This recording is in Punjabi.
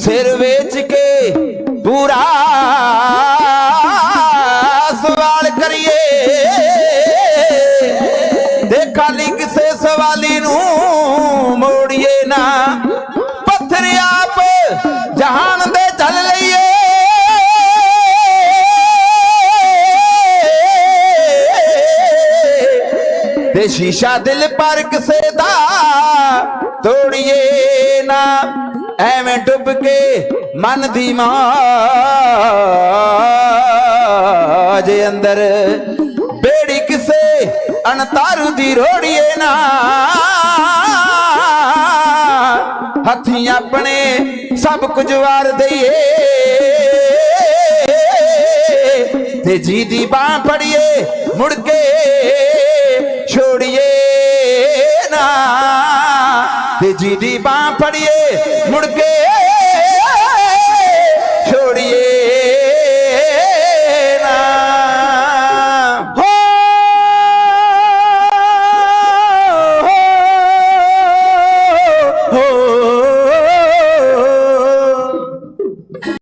ਸਿਰ ਵੇਚ ਕੇ ਪੂਰਾ ਸਵਾਲ ਕਰੀਏ। ਤੇ ਖਾਲੀ ਕਿਸੇ ਸਵਾਲੀ ਨੂੰ ਮੋੜੀਏ ਨਾ। ਪੱਥਰ ਆਪ ਜਹਾਨ ਦੇ ਚੱਲ ਲਈਏ। ਤੇ ਸ਼ੀਸ਼ਾ ਦਿਲ ਪਰ ਕਿਸੇ ਦਾ ਤੋੜੀਏ ਨਾ। ਐਵੇਂ ਡੁੱਬ ਕੇ ਮਨ ਦੀ ਮਾਜ ਅੰਦਰ ਬੇੜੀ ਕਿਸੇ ਅਣਤਾਰੂ ਦੀ ਰੋੜੀਏ ਨਾ। ਹੱਥੀਂ ਆਪਣੇ ਸਭ ਕੁਝ ਵਾਰ ਦਈਏ ਤੇ ਜੀ ਦੀ ਬਾਹ ਫੜੀਏ ਮੁੜ ਕੇ ਛੋੜੀਏ ਨਾ। ਤੇ ਦੀ ਬਾਹ ਫੜੀਏ ਮੁੜ ਕੇ